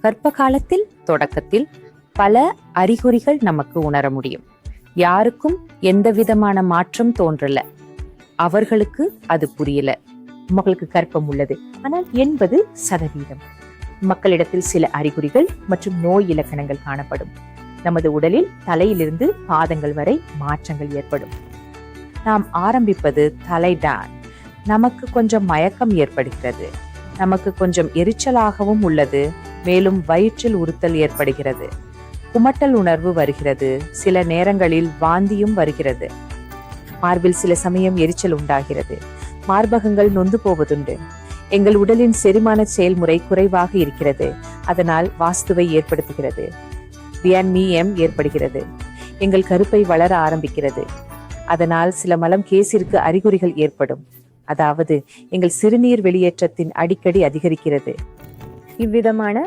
கர்ப்ப காலத்தில் தொடக்கத்தில் பல அறிகுறிகள் நமக்கு உணர முடியும். யாருக்கும் எந்த விதமான மாற்றம் தோன்றல. அவர்களுக்கு அது புரியல. மகளுக்கு கர்ப்பம் உள்ளது. ஆனால் எண்பது சதவீதம். மக்களிடத்தில் சில அறிகுறிகள் மற்றும் நோய் இலக்கணங்கள் காணப்படும். நமது உடலில் தலையிலிருந்து பாதங்கள் வரை மாற்றங்கள் ஏற்படும். நாம் ஆரம்பிப்பது தலைதான் நமக்கு கொஞ்சம் மயக்கம் ஏற்படுகிறது. நமக்கு கொஞ்சம் எரிச்சலாகவும் உள்ளது. மேலும் வயிற்றில் உறுத்தல் ஏற்படுகிறது. குமட்டல் உணர்வு வருகிறது. சில நேரங்களில் வாந்தியும் வருகிறது. மார்பில் சில சமயம் எரிச்சல் உண்டாகிறது. மார்பகங்கள் நொந்து போவதுண்டு. எங்கள் உடலின் செரிமான செயல்முறை குறைவாக இருக்கிறது. அதனால் வாஸ்துவை ஏற்படுத்துகிறது. வியன்மீயம் ஏற்படுகிறது. எங்கள் கருப்பை வளர ஆரம்பிக்கிறது. அதனால் சில மலம் கேசிற்கு அறிகுறிகள் ஏற்படும். அதாவது எங்கள் சிறுநீர் வெளியேற்றத்தின் அடிக்கடி அதிகரிக்கிறது. இவ்விதமான